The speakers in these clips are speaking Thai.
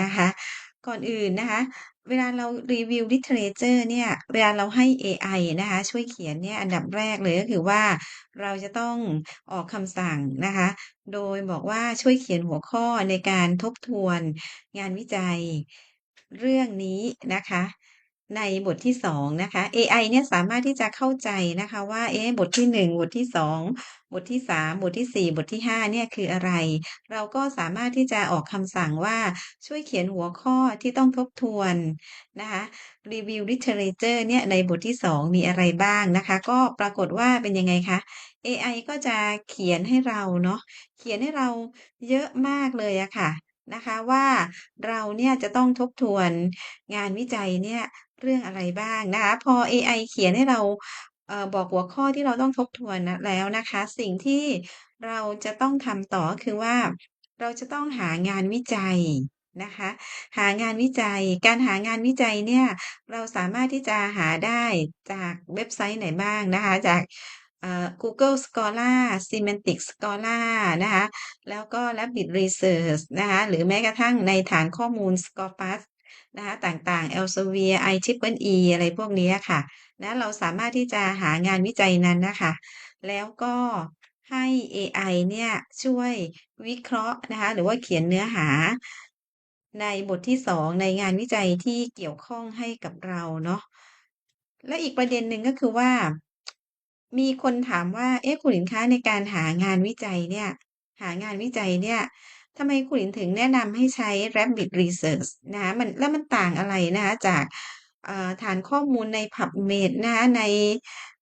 นะคะ ก่อนอื่นนะคะ เวลาเรารีวิว Literature เนี่ย เวลาเราให้เอไอนะคะ ช่วยเขียนเนี่ยอันดับแรกเลยก็คือว่า เราจะต้องออกคำสั่งนะคะ โดยบอกว่าช่วยเขียนหัวข้อในการทบทวนงานวิจัยเรื่องนี้นะคะ ในบทที่2นะคะเอไอเนี่ยสามารถที่จะเข้าใจนะคะว่า เอ๊ะบทที่1บทที่2บทที่3บทที่4บทที่5เนี่ยคืออะไร เราก็สามารถที่จะออกคำสั่งว่าช่วยเขียนหัวข้อที่ต้องทบทวนนะคะรีวิว Literature เนี่ยในบทที่2มีอะไรบ้างนะคะ ก็ปรากฏว่าเป็นยังไงคะเอไอก็จะเขียนให้เราเนาะเขียนให้เราเยอะมากเลยอะค่ะ นะคะว่าเราเนี่ยจะต้องทบทวนงานวิจัยเนี่ยเรื่องอะไรบ้างนะคะ พอเอไอเขียนให้เราเอ่อบอกหัวข้อที่เราต้องทบทวนนะแล้วนะคะ สิ่งที่เราจะต้องทำต่อก็คือว่า เราจะต้องหางานวิจัยนะคะ หางานวิจัย การหางานวิจัยเนี่ย เราสามารถที่จะหาได้จากเว็บไซต์ไหนบ้างนะคะ จาก Google Scholar Semantic Scholar นะคะแล้วก็ Rabbit Research นะคะหรือแม้กระทั่งในฐานข้อมูล Scopus นะคะต่างๆ Elsevier IEEE อะไรพวกนี้ค่ะนะเราสามารถที่จะหางานวิจัยนั้นนะคะ แล้วก็ให้เอไอเนี่ยช่วยวิเคราะห์นะคะหรือว่าเขียนเนื้อหาในบทที่ 2 ในงานวิจัยที่เกี่ยวข้องให้กับเราเนาะและอีกประเด็นหนึ่งก็คือว่า มีคนถามว่า เอ๊ะ คุณหญิงคะ ในการหางานวิจัยเนี่ย หางานวิจัยเนี่ย ทำไมคุณหญิงถึงแนะนำให้ใช้ Rabbit Research นะคะ มัน แล้วมันต่างอะไรนะคะ จาก เอ่อ ฐานข้อมูลใน PubMed นะคะ ใน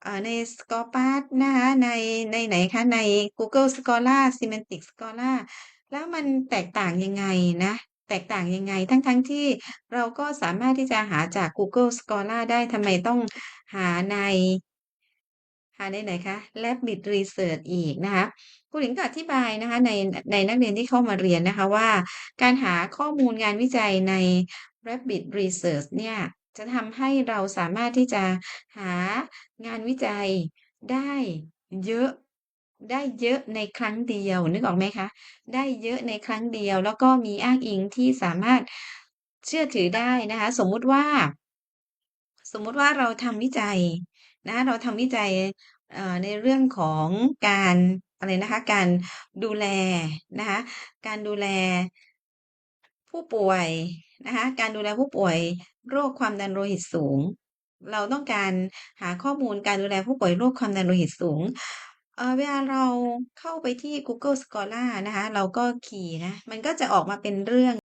เอ่อ ใน Scopus นะคะ ใน ในไหนคะ ใน Google Scholar Semantic Scholar แล้วมันแตกต่างยังไงนะ แตกต่างยังไง ทั้ง ๆที่เราก็สามารถที่จะหาจาก Google Scholar ได้ ทำไมต้องหาใน หาในไหนคะ Rabbit Research อีกนะคะคุณหญิงก็อธิบายนะคะในในนักเรียนที่เข้ามาเรียนนะคะว่า การหาข้อมูลงานวิจัยใน Rabbit Research เนี่ยจะทำให้เราสามารถที่จะหางานวิจัยได้เยอะได้เยอะในครั้งเดียวนึกออกไหมคะ ได้เยอะในครั้งเดียว แล้วก็มีอ้างอิงที่สามารถเชื่อถือได้นะคะ สมมุติว่า สมมุติว่าเราทำวิจัยนะะเราทำวิจัย เอ่อในเรื่องของการอะไรนะคะ การดูแลนะคะ การดูแลผู้ป่วยนะคะ การดูแลผู้ป่วยโรคความดันโลหิตสูง เราต้องการหาข้อมูลการดูแลผู้ป่วยโรคความดันโลหิตสูงเออเวลาเราเข้าไปที่ Google Scholar นะคะ เราก็คีย์นะ มันก็จะออกมาเป็นเรื่อง